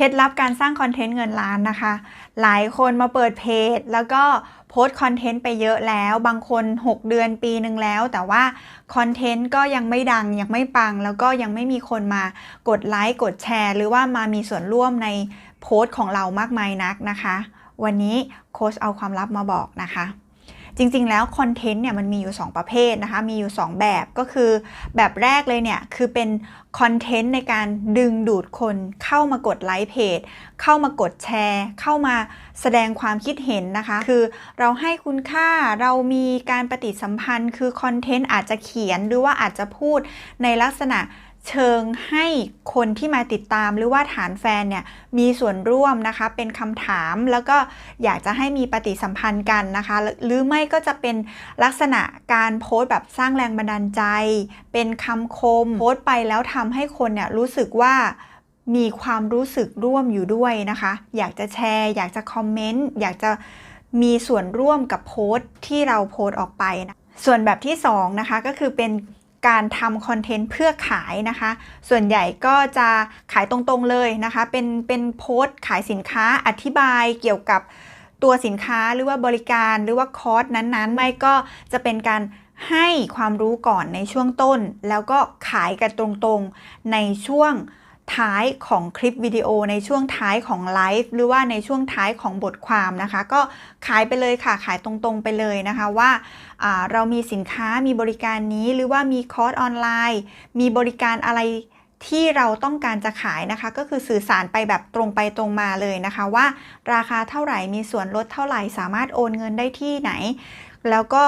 เคล็ดลับการสร้างคอนเทนต์เงินล้านนะคะ หลายคนมาเปิดเพจ แล้วก็โพสต์คอนเทนต์ไปเยอะแล้ว บางคน 6 เดือนปีหนึ่งแล้ว แต่ว่าคอนเทนต์ก็ยังไม่ดัง ยังไม่ปัง แล้วก็ยังไม่มีคนมากดไลค์ กดแชร์ หรือว่ามามีส่วนร่วมในโพสต์ของเรามากมายนักนะคะ วันนี้โค้ชเอาความลับมาบอกนะคะ จริงๆ แล้วคอนเทนต์เนี่ยมันมีอยู่ 2 ประเภทนะคะ มีอยู่ 2 แบบก็คือแบบแรกเลยเนี่ยคือเป็นคอนเทนต์ในการดึงดูดคนเข้ามากดไลค์เพจ เข้ามากดแชร์ เข้ามาแสดงความคิดเห็นนะคะ คือเราให้คุณค่าเรามีการปฏิสัมพันธ์ คือคอนเทนต์อาจจะเขียนหรือว่าอาจจะพูดในลักษณะ เชิงให้คนที่มาติดตามหรือว่าฐานแฟนเนี่ยมีส่วนร่วมนะคะ เป็นคำถามแล้วก็อยากจะให้มีปฏิสัมพันธ์กันนะคะ หรือไม่ก็จะเป็นลักษณะการโพสต์แบบสร้างแรงบันดาลใจ เป็นคำคมโพสต์ไปแล้วทำให้คนเนี่ยรู้สึกว่ามีความรู้สึกร่วมอยู่ด้วยนะคะ อยากจะแชร์ อยากจะคอมเมนต์ อยากจะมีส่วนร่วมกับโพสต์ที่เราโพสต์ออกไปนะส่วนแบบที่2นะคะก็คือเป็น การทำคอนเทนต์เพื่อขายนะคะ ส่วนใหญ่ก็จะขายตรงๆเลยนะคะ เป็นเป็นโพสต์ขายสินค้าอธิบายเกี่ยวกับตัวสินค้าหรือว่าบริการหรือว่าคอร์สนั้นๆ ไม่ก็จะเป็นการให้ความรู้ก่อนในช่วงต้น แล้วก็ขายกันตรงๆในช่วง ท้ายของคลิปวิดีโอในช่วงท้ายของไลฟ์หรือว่าในช่วงท้ายของบทความนะคะ ก็ขายไปเลยค่ะขายตรงๆไปเลยนะคะว่าเรามีสินค้ามีบริการนี้หรือว่ามีคอร์สออนไลน์ มีบริการอะไรที่เราต้องการจะขายนะคะ ก็คือสื่อสารไปแบบตรงไปตรงมาเลยนะคะ ว่าราคาเท่าไหร่มีส่วนลดเท่าไหร่สามารถโอนเงินได้ที่ไหน แล้วก็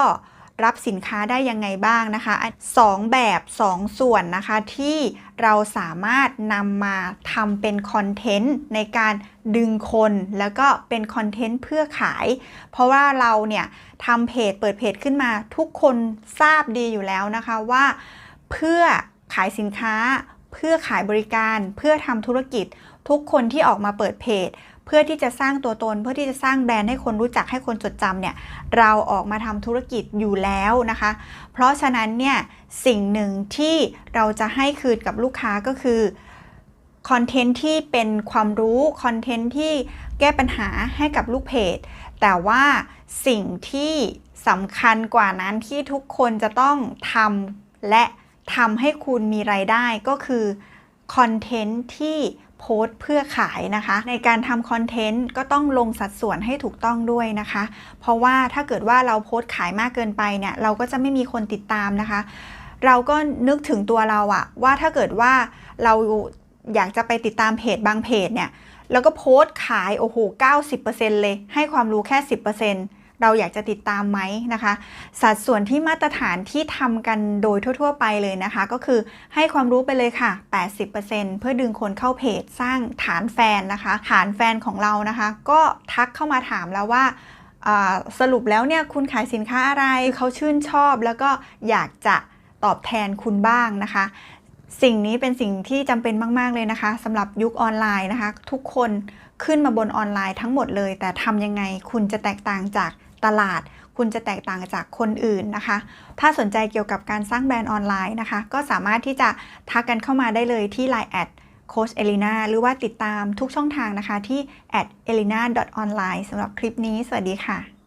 รับสินค้าได้ยังไงบ้างนะคะ 2 แบบ 2 ส่วนนะคะที่เราสามารถนำมาทำเป็นคอนเทนต์ในการดึงคนแล้วก็เป็นคอนเทนต์เพื่อขาย เพราะว่าเราเนี่ยทำเพจเปิดเพจขึ้นมาทุกคนทราบดีอยู่แล้วนะคะว่าเพื่อขายสินค้า เพื่อขายบริการ เพื่อทำธุรกิจ ทุกคนที่ออกมาเปิดเพจ เพื่อที่จะสร้างตัวตน เพื่อที่จะสร้างแบรนด์ให้คนรู้จักให้คนจดจำเนี่ยเราออกมาทำธุรกิจอยู่แล้วนะคะ เพราะฉะนั้นเนี่ยสิ่งหนึ่งที่เราจะให้คืนกับลูกค้าก็คือคอนเทนต์ที่เป็นความรู้คอนเทนต์ที่แก้ปัญหาให้กับลูกเพจ แต่ว่าสิ่งที่สำคัญกว่านั้นที่ทุกคนจะต้องทำและทำให้คุณมีไรายได้ก็คือคอนเทนต์ที่ โพสต์เพื่อขายนะคะ ในการทำคอนเทนต์ก็ต้องลงสัดส่วนให้ถูกต้องด้วยนะคะ เพราะว่าถ้าเกิดว่าเราโพสต์ขายมากเกินไปเนี่ยเราก็จะไม่มีคนติดตามนะคะ เราก็นึกถึงตัวเราอะว่าถ้าเกิดว่าเราอยากจะไปติดตามเพจบางเพจเนี่ยแล้วก็โพสต์ขายโอ้โห 90%เลย ให้ความรู้แค่ 10% เราอยากจะติดตามไหมนะคะ สัดส่วนที่มาตรฐานที่ทำกันโดยทั่ว ๆ ไปเลยนะคะ ก็คือให้ความรู้ไปเลยค่ะ 80%เพื่อดึงคนเข้าเพจสร้างฐานแฟนนะคะ ฐานแฟนของเรานะคะ ก็ทักเข้ามาถามแล้วว่าสรุปแล้วเนี่ยคุณขายสินค้าอะไรเขาชื่นชอบ แล้วก็อยากจะตอบแทนคุณบ้างนะคะ สิ่งนี้เป็นสิ่งที่จำเป็นมาก ๆ เลยนะคะสำหรับยุคออนไลน์นะคะ ทุกคนขึ้นมาบนออนไลน์ทั้งหมดเลย แต่ทำยังไงคุณจะแตกต่างจาก ตลาด คุณจะแตกต่างจากคนอื่นนะคะ ถ้าสนใจเกี่ยวกับการสร้างแบรนด์ออนไลน์นะคะ ก็สามารถที่จะทักกันเข้ามาได้เลยที่ Line แอดโคชเอลินาหรือว่าติดตามทุกช่องทางนะคะที่ at elina online สำหรับคลิปนี้ สวัสดีค่ะ